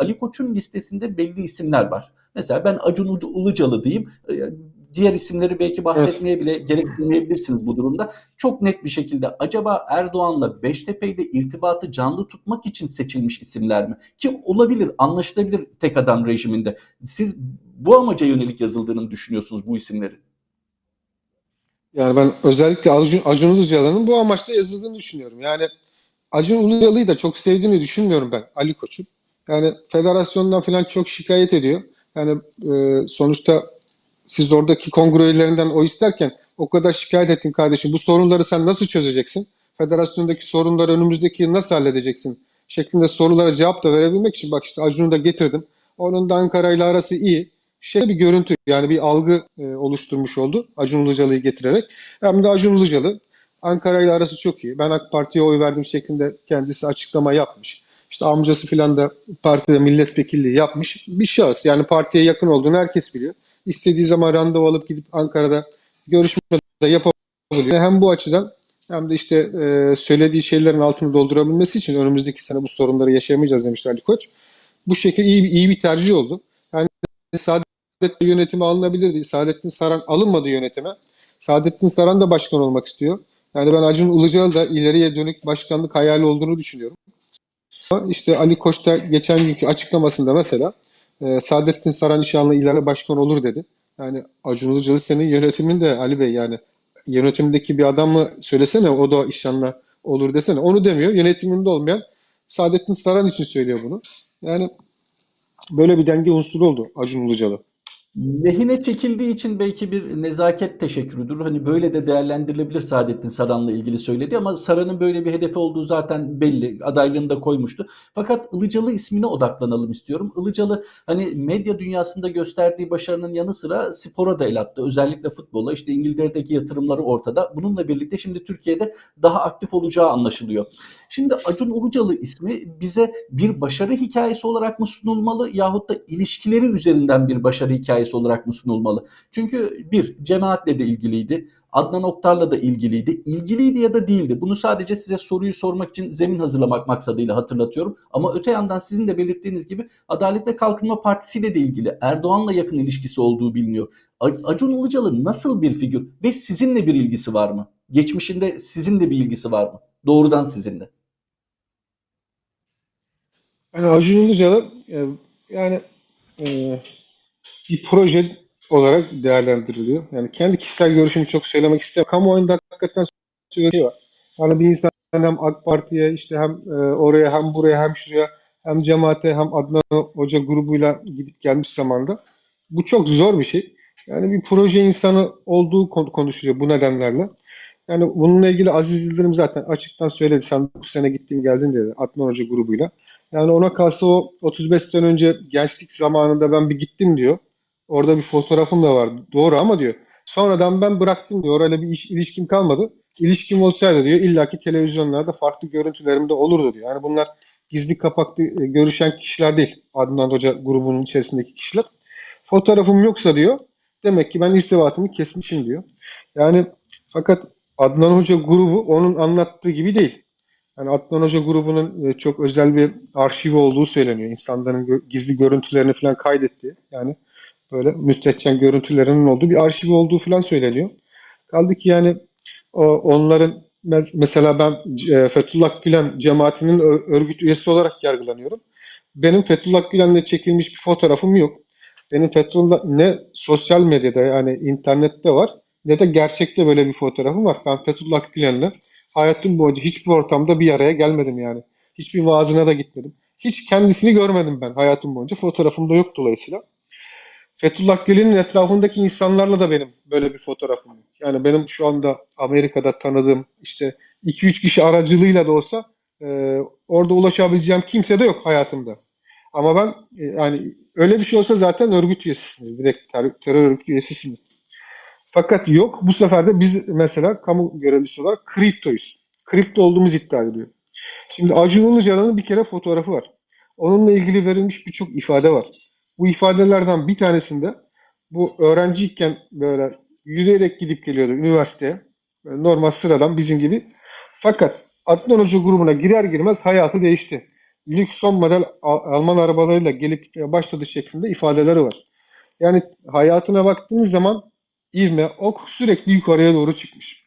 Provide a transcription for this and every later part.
Ali Koç'un listesinde belli isimler var. Mesela ben Acun Ilıcalı diyeyim. E, diğer isimleri belki bahsetmeye bile gerek duymayabilirsiniz bu durumda. Çok net bir şekilde acaba Erdoğan'la Beştepe ile irtibatı canlı tutmak için seçilmiş isimler mi? Ki olabilir, anlaşılabilir tek adam rejiminde. Siz bu amaca yönelik yazıldığını düşünüyorsunuz bu isimleri. Yani ben özellikle Acun, Acun Ilıcalı'nın bu amaçla yazıldığını düşünüyorum. Yani Acun Ilıcalı'yı da çok sevdiğini düşünmüyorum ben Ali Koç'un. Yani federasyondan falan çok şikayet ediyor. Yani e, sonuçta siz oradaki kongre üyelerinden o isterken o kadar şikayet ettin kardeşim. Bu sorunları sen nasıl çözeceksin? Federasyondaki sorunları önümüzdeki yıl nasıl halledeceksin? Şeklinde sorulara cevap da verebilmek için bak işte Acun'u da getirdim. Onun da Ankara ile arası iyi. Şey bir görüntü yani bir algı e, oluşturmuş oldu Acun Ilıcalı'yı getirerek. Hem de Acun Ilıcalı Ankara ile arası çok iyi. Ben AK Parti'ye oy verdim şeklinde kendisi açıklama yapmış. İşte amcası filan da partide milletvekilliği yapmış bir şahıs. Yani partiye yakın olduğunu herkes biliyor. İstediği zaman randevu alıp gidip Ankara'da görüşme de yapabiliyor. Hem bu açıdan hem de işte e, söylediği şeylerin altını doldurabilmesi için önümüzdeki sene bu sorunları yaşayamayacağız demişti Ali Koç. Bu şekilde iyi, iyi bir tercih oldu. Yani Saadettin yönetimi alınabilirdi. Saadettin Saran alınmadı yönetime. Saadettin Saran da başkan olmak istiyor. Yani ben Acun Ilıcalı da ileriye dönük başkanlık hayali olduğunu düşünüyorum. İşte Ali Koç da geçen günkü açıklamasında mesela e, Saadettin Saran inşallah ileride başkan olur dedi. Yani Acun Ilıcalı senin yönetiminde Ali Bey yani yönetimdeki bir adam mı söylesene o da inşallah olur desene. Onu demiyor. Yönetiminde olmayan Saadettin Saran için söylüyor bunu. Yani böyle bir denge unsuru oldu Acun Ilıcalı. Lehine çekildiği için belki bir nezaket teşekkürüdür. Hani böyle de değerlendirilebilir Saadettin Saran'la ilgili söyledi ama Saran'ın böyle bir hedefi olduğu zaten belli. Adaylığını da koymuştu. Fakat Ilıcalı ismine odaklanalım istiyorum. Ilıcalı hani medya dünyasında gösterdiği başarının yanı sıra spora da el attı. Özellikle futbola. İşte İngiltere'deki yatırımları ortada. Bununla birlikte şimdi Türkiye'de daha aktif olacağı anlaşılıyor. Şimdi Acun Ilıcalı ismi bize bir başarı hikayesi olarak mı sunulmalı yahut da ilişkileri üzerinden bir başarı hikayesi olarak mı sunulmalı? Çünkü bir, cemaatle de ilgiliydi. Adnan Oktar'la da ilgiliydi. İlgiliydi ya da değildi. Bunu sadece size soruyu sormak için zemin hazırlamak maksadıyla hatırlatıyorum. Ama öte yandan sizin de belirttiğiniz gibi Adalet ve Kalkınma Partisi ile de ilgili Erdoğan'la yakın ilişkisi olduğu biliniyor. Acun Ilıcalı nasıl bir figür ve sizinle bir ilgisi var mı? Geçmişinde sizinle bir ilgisi var mı? Doğrudan sizinle. Yani Acun Ilıcalı e, yani e, bir proje olarak değerlendiriliyor. Yani kendi kişisel görüşümü çok söylemek istemiyorum. Kamuoyunda hakikaten söylediği var. Yani bir insan hem AK Parti'ye işte hem e, oraya hem buraya hem şuraya hem cemaate hem Adnan Hoca grubuyla gidip gelmiş zamanda. Bu çok zor bir şey. Yani bir proje insanı olduğu konuşuluyor bu nedenlerle. Yani bununla ilgili Aziz Yıldırım zaten açıktan söyledi. Sen bu sene gittin geldin dedi Adnan Hoca grubuyla. Yani ona kalsa o 35 sene önce gençlik zamanında ben bir gittim diyor. Orada bir fotoğrafım da var. Doğru ama diyor. Sonradan ben bıraktım diyor. Orayla bir iş, ilişkim kalmadı. İlişkim olsaydı diyor illaki televizyonlarda farklı görüntülerimde olurdu diyor. Yani bunlar gizli kapaklı e, görüşen kişiler değil. Adnan Hoca grubunun içerisindeki kişiler. Fotoğrafım yoksa diyor demek ki ben irtibatımı kesmişim diyor. Yani fakat Adnan Hoca grubu onun anlattığı gibi değil. Yani Adnan Hoca grubunun e, çok özel bir arşivi olduğu söyleniyor. İnsanların gizli görüntülerini falan kaydetti. Yani böyle müstehcen görüntülerinin olduğu bir arşiv olduğu falan söyleniyor. Kaldı ki yani onların mesela ben e, Fethullah Gülen cemaatinin örgüt üyesi olarak yargılanıyorum. Benim Fethullah Gülen'le çekilmiş bir fotoğrafım yok. Benim Fethullah ne sosyal medyada yani internette var ne de gerçekte böyle bir fotoğrafım var. Ben Fethullah Gülen'le hayatım boyunca hiçbir ortamda bir araya gelmedim yani. Hiçbir vaazına da gitmedim. Hiç kendisini görmedim ben hayatım boyunca. Fotoğrafım da yok dolayısıyla. Fethullah Gülen'in etrafındaki insanlarla da benim böyle bir fotoğrafım yok. Yani benim şu anda Amerika'da tanıdığım işte 2-3 kişi aracılığıyla da olsa e, orada ulaşabileceğim kimse de yok hayatımda. Ama ben e, yani öyle bir şey olsa zaten örgüt üyesisiniz. Direkt ter terör örgüt üyesisiniz. Fakat yok. Bu sefer de biz mesela kamu görevlisi olarak kriptoyuz. Kripto olduğumuz iddia ediliyor. Şimdi Acun Ilıcalı'nın bir kere fotoğrafı var. Onunla ilgili verilmiş birçok ifade var. Bu ifadelerden bir tanesinde bu öğrenciyken böyle yürüyerek gidip geliyordu üniversiteye. Normal sıradan bizim gibi. Fakat Adnan Hoca grubuna girer girmez hayatı değişti. lüks son model Al- Alman arabalarıyla gelip başladı şeklinde ifadeleri var. Yani hayatına baktığınız zaman ivme, ok sürekli yukarıya doğru çıkmış.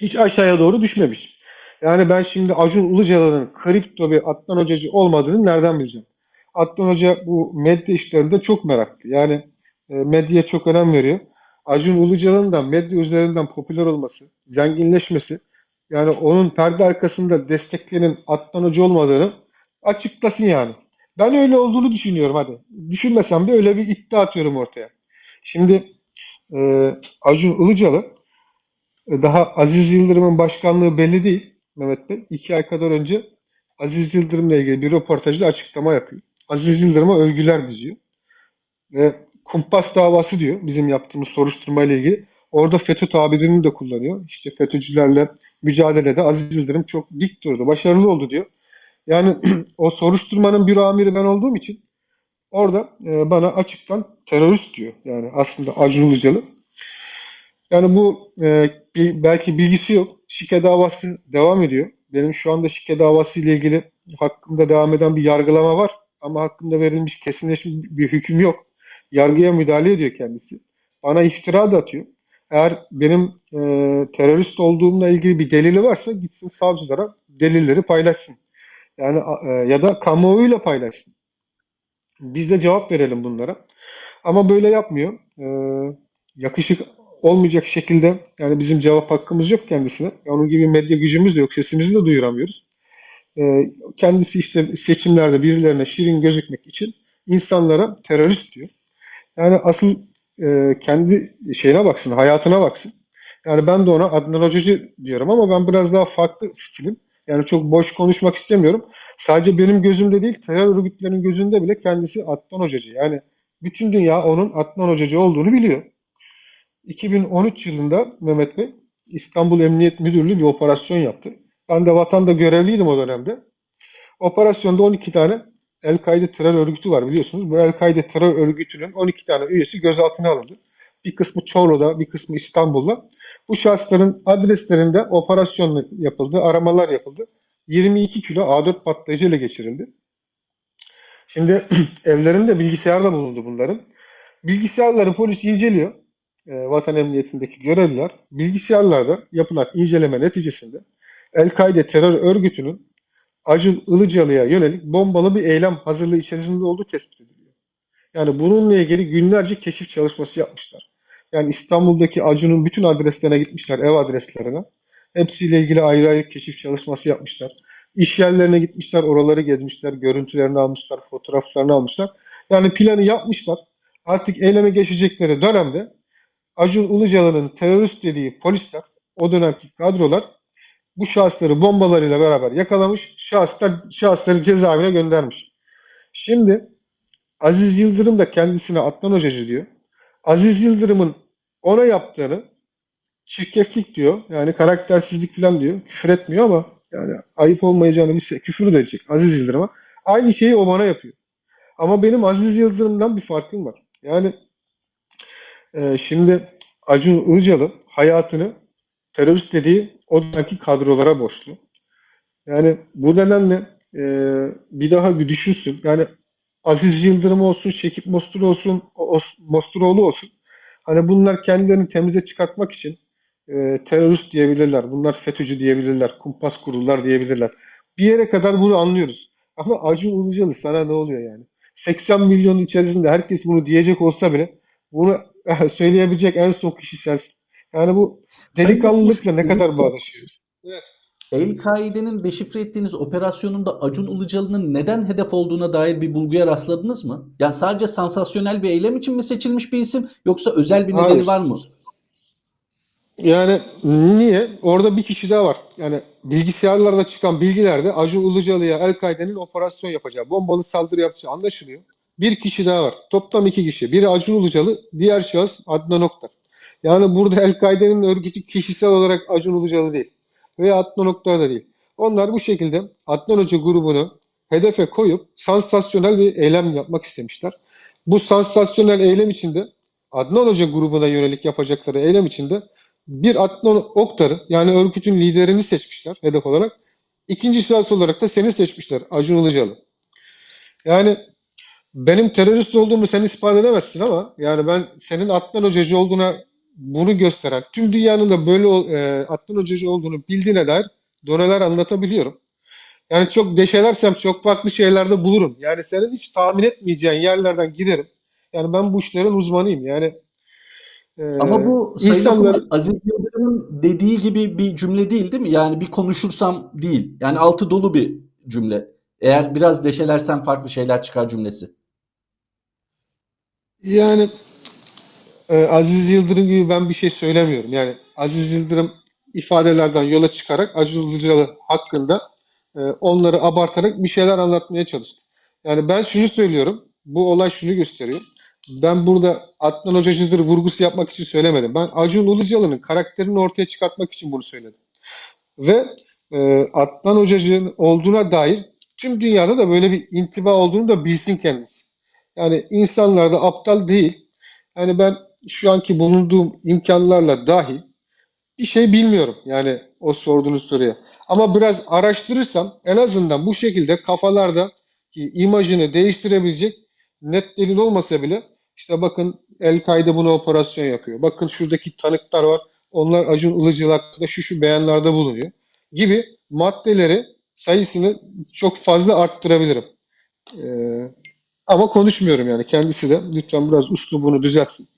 Hiç aşağıya doğru düşmemiş. Yani ben şimdi Acun Ilıcalı'nın kripto bir Adnan Hocacı olmadığını nereden bileceğim? Adnan Hoca bu medya işlerinde çok meraklı. Yani e, medyaya çok önem veriyor. Acun Ilıcalı'nın da medya üzerinden popüler olması, zenginleşmesi, yani onun perde arkasında destekleyen Adnan Hoca olmadığını açıklasın yani. Ben öyle olduğunu düşünüyorum hadi. Düşünmesem de öyle bir iddia atıyorum ortaya. Şimdi e, Acun Ilıcalı e, daha Aziz Yıldırım'ın başkanlığı belli değil Mehmet Bey. İki ay kadar önce Aziz Yıldırım'la ilgili bir röportajda açıklama yapıyor. Aziz Yıldırım'a övgüler diziyor. Ve kumpas davası diyor bizim yaptığımız soruşturma ile ilgili. Orada FETÖ tabirini de kullanıyor. İşte FETÖ'cülerle mücadelede Aziz Yıldırım çok dik durdu, başarılı oldu diyor. Yani o soruşturmanın bir amiri ben olduğum için orada e, bana açıktan terörist diyor. Yani aslında Acun Ilıcalı. Yani bu e, bir- belki bilgisi yok. Şike davası devam ediyor. Benim şu anda şike davası ile ilgili hakkımda devam eden bir yargılama var. Ama hakkımda verilmiş kesinleşmiş bir hüküm yok. Yargıya müdahale ediyor kendisi. Bana iftira da atıyor. Eğer benim e, terörist olduğumla ilgili bir delili varsa gitsin savcılara delilleri paylaşsın. Yani e, ya da kamuoyuyla paylaşsın. Biz de cevap verelim bunlara. Ama böyle yapmıyor. Ee, yakışık olmayacak şekilde yani bizim cevap hakkımız yok kendisine. Onun gibi medya gücümüz de yok. Sesimizi de duyuramıyoruz. Ee, kendisi işte seçimlerde birilerine şirin gözükmek için insanlara terörist diyor. Yani asıl e, kendi şeyine baksın, hayatına baksın. Yani ben de ona Adnan Hocacı diyorum ama ben biraz daha farklı stilim. Yani çok boş konuşmak istemiyorum. Sadece benim gözümde değil, terör örgütlerinin gözünde bile kendisi Adnan Hocacı. Yani bütün dünya onun Adnan Hocacı olduğunu biliyor. 2013 yılında Mehmet Bey İstanbul Emniyet Müdürlüğü bir operasyon yaptı. Ben de vatanda görevliydim o dönemde. Operasyonda 12 tane El-Kaide terör örgütü var biliyorsunuz. Bu El-Kaide terör örgütünün 12 tane üyesi gözaltına alındı. Bir kısmı Çorlu'da, bir kısmı İstanbul'da. Bu şahısların adreslerinde operasyon yapıldı, aramalar yapıldı. 22 kilo A4 patlayıcı ele geçirildi. Şimdi evlerinde bilgisayar da bulundu bunların. Bilgisayarları polis inceliyor. E, Vatan Emniyetindeki görevliler bilgisayarlarda yapılan inceleme neticesinde El-Kaide terör örgütünün Acun Ilıcalı'ya yönelik bombalı bir eylem hazırlığı içerisinde olduğu tespit ediliyor. Yani bununla ilgili günlerce keşif çalışması yapmışlar. Yani İstanbul'daki Acun'un bütün adreslerine gitmişler, ev adreslerine. Hepsiyle ilgili ayrı ayrı keşif çalışması yapmışlar. İş yerlerine gitmişler, oraları gezmişler, görüntülerini almışlar, fotoğraflarını almışlar. Yani planı yapmışlar. Artık eyleme geçecekleri dönemde Acun Ilıcalı'nın terörist dediği polisler, o dönemki kadrolar bu şahısları bombalarıyla beraber yakalamış, şahıslar, şahısları cezaevine göndermiş. Şimdi Aziz Yıldırım da kendisine Adnan Hocacı diyor. Aziz Yıldırım'ın ona yaptığını çirkeflik diyor. Yani karaktersizlik falan diyor. Küfür etmiyor ama yani ayıp olmayacağını bilse küfür de edecek Aziz Yıldırım'a. Aynı şeyi o bana yapıyor. Ama benim Aziz Yıldırım'dan bir farkım var. Yani e, şimdi Acun Ilıcalı hayatını terörist dediği o dönemki kadrolara borçlu. Yani bu nedenle e, bir daha bir düşünsün. Yani Aziz Yıldırım olsun, Şekip Mostur olsun, Mosturoğlu olsun. Hani bunlar kendilerini temize çıkartmak için e, terörist diyebilirler. Bunlar FETÖ'cü diyebilirler. Kumpas kurdular diyebilirler. Bir yere kadar bunu anlıyoruz. Ama Acun Ilıcalı sana ne oluyor yani? 80 milyonun içerisinde herkes bunu diyecek olsa bile bunu söyleyebilecek en son kişi sensin. Yani bu delikanlılıkla ne kadar bağdaşıyor? El-Kaide'nin deşifre ettiğiniz operasyonunda Acun Ilıcalı'nın neden hedef olduğuna dair bir bulguya rastladınız mı? Yani sadece sansasyonel bir eylem için mi seçilmiş bir isim yoksa özel bir nedeni Hayır. var mı? Yani niye? Orada bir kişi daha var. Yani bilgisayarlarda çıkan bilgilerde Acun Ilıcalı'ya El-Kaide'nin operasyon yapacağı, bombalı saldırı yapacağı anlaşılıyor. Bir kişi daha var. Toplam iki kişi. Biri Acun Ilıcalı, diğer şahıs Adnan Oktar. Yani burada El-Kaide'nin örgütü kişisel olarak Acun Ilıcalı değil. Veya Adnan Oktar da değil. Onlar bu şekilde Adnan Hoca grubunu hedefe koyup sansasyonel bir eylem yapmak istemişler. Bu sansasyonel eylem içinde Adnan Hoca grubuna yönelik yapacakları eylem içinde bir Adnan Oktar'ı yani örgütün liderini seçmişler hedef olarak. İkinci siyasi olarak da seni seçmişler Acun Ilıcalı. Yani benim terörist olduğumu sen ispat edemezsin ama yani ben senin Adnan Hocacı olduğuna bunu gösteren, tüm dünyanın da böyle e, Adnan Hocacı olduğunu bildiğine dair doneler anlatabiliyorum. Yani çok deşelersem çok farklı şeylerde bulurum. Yani senin hiç tahmin etmeyeceğin yerlerden girerim. Yani ben bu işlerin uzmanıyım. Yani Ama bu Sayın insanlar Okumuş, Aziz Yıldırım'ın dediği gibi bir cümle değil değil mi? Yani bir konuşursam değil. Yani altı dolu bir cümle. Eğer biraz deşelersen farklı şeyler çıkar cümlesi. yani e, Aziz Yıldırım gibi ben bir şey söylemiyorum. Yani Aziz Yıldırım ifadelerden yola çıkarak Acun Ilıcalı hakkında e, onları abartarak bir şeyler anlatmaya çalıştı. Yani ben şunu söylüyorum. Bu olay şunu gösteriyor. Ben burada Adnan Hocacıdır vurgusu yapmak için söylemedim. Ben Acun Ilıcalı'nın karakterini ortaya çıkartmak için bunu söyledim. Ve e, Adnan Hocacı'nın olduğuna dair tüm dünyada da böyle bir intiba olduğunu da bilsin kendisi. Yani insanlar da aptal değil. Yani ben şu anki bulunduğum imkanlarla dahi bir şey bilmiyorum. Yani o sorduğunuz soruya. Ama biraz araştırırsam en azından bu şekilde kafalarda ki imajını değiştirebilecek net delil olmasa bile işte bakın El-Kaide buna operasyon yapıyor. Bakın şuradaki tanıklar var. Onlar Acun Ilıcalı hakkında şu şu beyanlarda bulunuyor. Gibi maddeleri sayısını çok fazla arttırabilirim. Ee, ama konuşmuyorum yani. Kendisi de lütfen biraz üslubunu düzeltsin.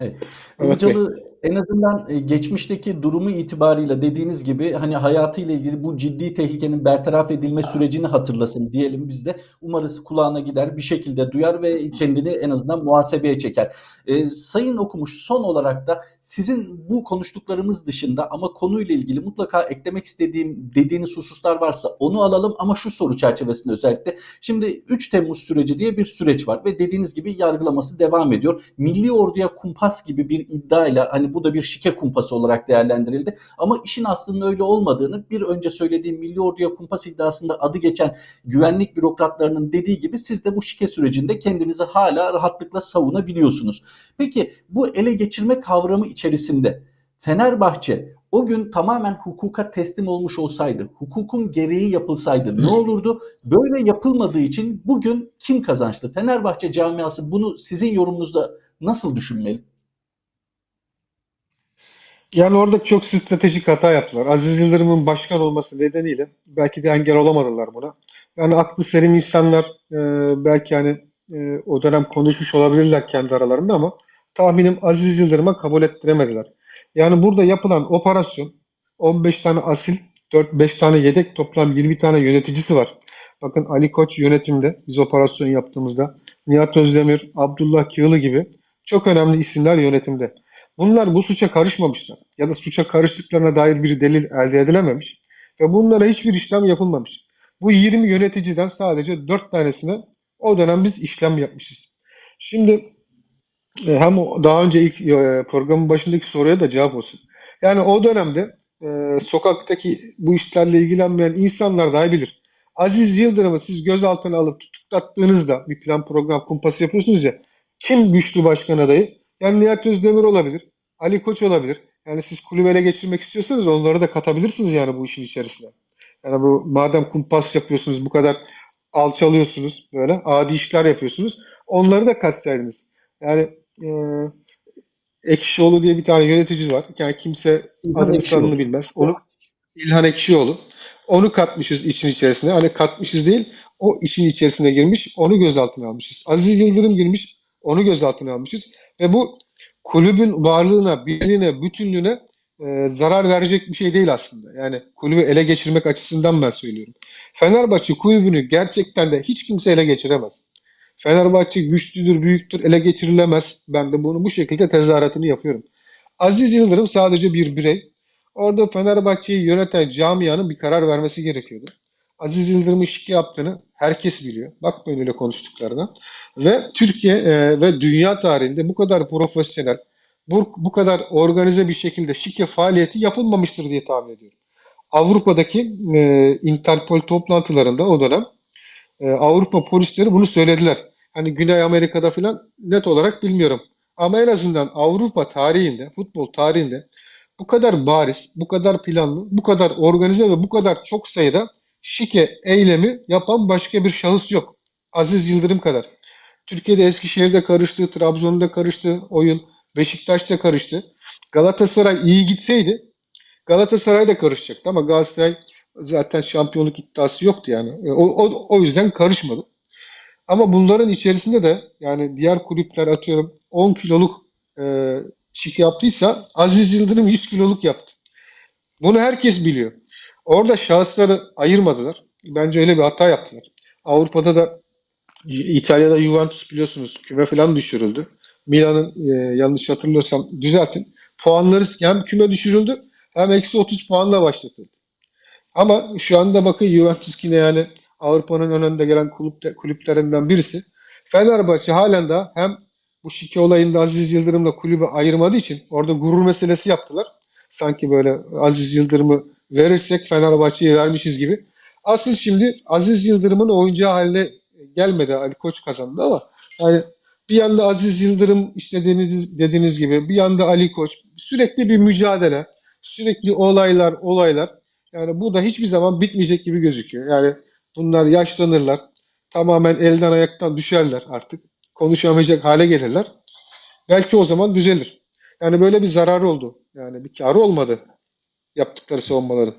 Evet. Ilıcalı en azından e, geçmişteki durumu itibarıyla dediğiniz gibi hani hayatıyla ilgili bu ciddi tehlikenin bertaraf edilme sürecini hatırlasın diyelim biz de. Umarız kulağına gider bir şekilde duyar ve kendini en azından muhasebeye çeker. E, Sayın Okumuş son olarak da sizin bu konuştuklarımız dışında ama konuyla ilgili mutlaka eklemek istediğim dediğiniz hususlar varsa onu alalım ama şu soru çerçevesinde özellikle. Şimdi 3 Temmuz süreci diye bir süreç var ve dediğiniz gibi yargılaması devam ediyor. Milli Ordu'ya kumpas gibi bir iddiayla hani bu da bir şike kumpası olarak değerlendirildi. Ama işin aslında öyle olmadığını bir önce söylediğim Milli Ordu'ya kumpas iddiasında adı geçen güvenlik bürokratlarının dediği gibi siz de bu şike sürecinde kendinizi hala rahatlıkla savunabiliyorsunuz. Peki bu ele geçirme kavramı içerisinde Fenerbahçe o gün tamamen hukuka teslim olmuş olsaydı, hukukun gereği yapılsaydı ne olurdu? Böyle yapılmadığı için bugün kim kazançlı? Fenerbahçe camiası bunu sizin yorumunuzda nasıl düşünmeli? Yani orada çok stratejik hata yaptılar. Aziz Yıldırım'ın başkan olması nedeniyle belki de engel olamadılar buna. Yani aklı selim insanlar e, belki hani e, o dönem konuşmuş olabilirler kendi aralarında ama tahminim Aziz Yıldırım'a kabul ettiremediler. Yani burada yapılan operasyon 15 tane asil, 4-5 tane yedek toplam 20 tane yöneticisi var. Bakın Ali Koç yönetimde biz operasyon yaptığımızda Nihat Özdemir, Abdullah Kığılı gibi çok önemli isimler yönetimde. Bunlar bu suça karışmamışlar ya da suça karıştıklarına dair bir delil elde edilememiş ve bunlara hiçbir işlem yapılmamış. Bu 20 yöneticiden sadece 4 tanesine o dönem biz işlem yapmışız. Şimdi e, hem daha önce ilk e, programın başındaki soruya da cevap olsun. Yani o dönemde e, sokaktaki bu işlerle ilgilenmeyen insanlar dahi bilir. Aziz Yıldırım'ı siz gözaltına alıp tutuklattığınızda bir plan program kumpası yapıyorsunuz ya kim güçlü başkan adayı? Yani Nihat Özdemir olabilir, Ali Koç olabilir. Yani siz kulübü ele geçirmek istiyorsanız onları da katabilirsiniz yani bu işin içerisine. Yani bu madem kumpas yapıyorsunuz bu kadar alçalıyorsunuz böyle adi işler yapıyorsunuz onları da katsaydınız. Yani e, Ekşioğlu diye bir tane yönetici var. Yani kimse adını sanını bilmez. Onu İlhan Ekşioğlu. Onu katmışız için içerisine. Hani katmışız değil, o için içerisine girmiş, onu gözaltına almışız. Aziz Yıldırım girmiş, onu gözaltına almışız. Ve bu kulübün varlığına, birliğine, bütünlüğüne e, zarar verecek bir şey değil aslında. Yani kulübü ele geçirmek açısından ben söylüyorum. Fenerbahçe kulübünü gerçekten de hiç kimse ele geçiremez. Fenerbahçe güçlüdür, büyüktür, ele geçirilemez. Ben de bunu bu şekilde tezahüratını yapıyorum. Aziz Yıldırım sadece bir birey. Orada Fenerbahçe'yi yöneten camianın bir karar vermesi gerekiyordu. Aziz Yıldırım'ın şike yaptığını herkes biliyor. Bakmayın öyle konuştuklarına. Ve Türkiye e, ve dünya tarihinde bu kadar profesyonel, bu, bu kadar organize bir şekilde şike faaliyeti yapılmamıştır diye tahmin ediyorum. Avrupa'daki e, Interpol toplantılarında o dönem e, Avrupa polisleri bunu söylediler. Hani Güney Amerika'da falan net olarak bilmiyorum. Ama en azından Avrupa tarihinde, futbol tarihinde bu kadar bariz, bu kadar planlı, bu kadar organize ve bu kadar çok sayıda şike eylemi yapan başka bir şahıs yok. Aziz Yıldırım kadar. Türkiye'de Eskişehir'de karıştı, Trabzon'da karıştı oyun, Beşiktaş'ta karıştı. Galatasaray iyi gitseydi Galatasaray da karışacaktı ama Galatasaray zaten şampiyonluk iddiası yoktu yani. E, O, o, o yüzden karışmadı. Ama bunların içerisinde de yani diğer kulüpler atıyorum 10 kiloluk e, şike yaptıysa Aziz Yıldırım 100 kiloluk yaptı. Bunu herkes biliyor. Orada şahısları ayırmadılar. Bence öyle bir hata yaptılar. Avrupa'da da İtalya'da Juventus biliyorsunuz küme falan düşürüldü. Milan'ın e, yanlış hatırlıyorsam düzeltin. Puanları hem küme düşürüldü hem eksi 30 puanla başlatıldı. Ama şu anda bakın Juventus yine yani Avrupa'nın en önde gelen kulüp, kulüplerinden birisi. Fenerbahçe halen daha hem bu şike olayında Aziz Yıldırım'la kulübü ayırmadığı için orada gurur meselesi yaptılar. Sanki böyle Aziz Yıldırım'ı verirsek Fenerbahçe'yi vermişiz gibi. Asıl şimdi Aziz Yıldırım'ın oyuncağı haline gelmedi. Ali Koç kazandı ama yani bir yanda Aziz Yıldırım işte dediğiniz, dediğiniz gibi bir yanda Ali Koç sürekli bir mücadele, sürekli olaylar, olaylar. Yani bu da hiçbir zaman bitmeyecek gibi gözüküyor. Yani bunlar yaşlanırlar. Tamamen elden ayaktan düşerler artık. Konuşamayacak hale gelirler. Belki o zaman düzelir. Yani böyle bir zarar oldu. Yani bir karı olmadı yaptıkları savunmaların.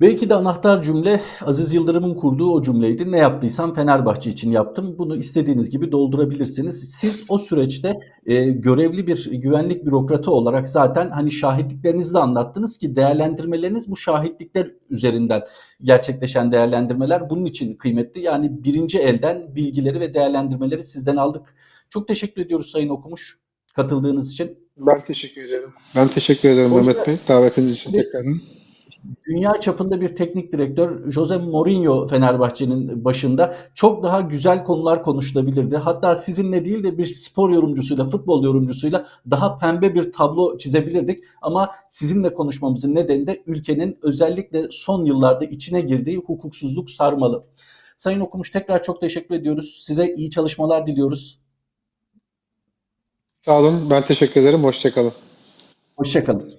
Belki de anahtar cümle Aziz Yıldırım'ın kurduğu o cümleydi. Ne yaptıysam Fenerbahçe için yaptım. Bunu istediğiniz gibi doldurabilirsiniz. Siz o süreçte e, görevli bir güvenlik bürokratı olarak zaten hani şahitliklerinizi de anlattınız ki değerlendirmeleriniz bu şahitlikler üzerinden gerçekleşen değerlendirmeler bunun için kıymetli. Yani birinci elden bilgileri ve değerlendirmeleri sizden aldık. Çok teşekkür ediyoruz Sayın Okumuş katıldığınız için. Ben teşekkür ederim. Ben teşekkür ederim Hoş Mehmet Bey. Davetiniz için tekrardan. Dünya çapında bir teknik direktör Jose Mourinho Fenerbahçe'nin başında çok daha güzel konular konuşulabilirdi. Hatta sizinle değil de bir spor yorumcusuyla, futbol yorumcusuyla daha pembe bir tablo çizebilirdik. Ama sizinle konuşmamızın nedeni de ülkenin özellikle son yıllarda içine girdiği hukuksuzluk sarmalı. Sayın Okumuş tekrar çok teşekkür ediyoruz. Size iyi çalışmalar diliyoruz. Sağ olun. Ben teşekkür ederim. Hoşçakalın. Hoşçakalın.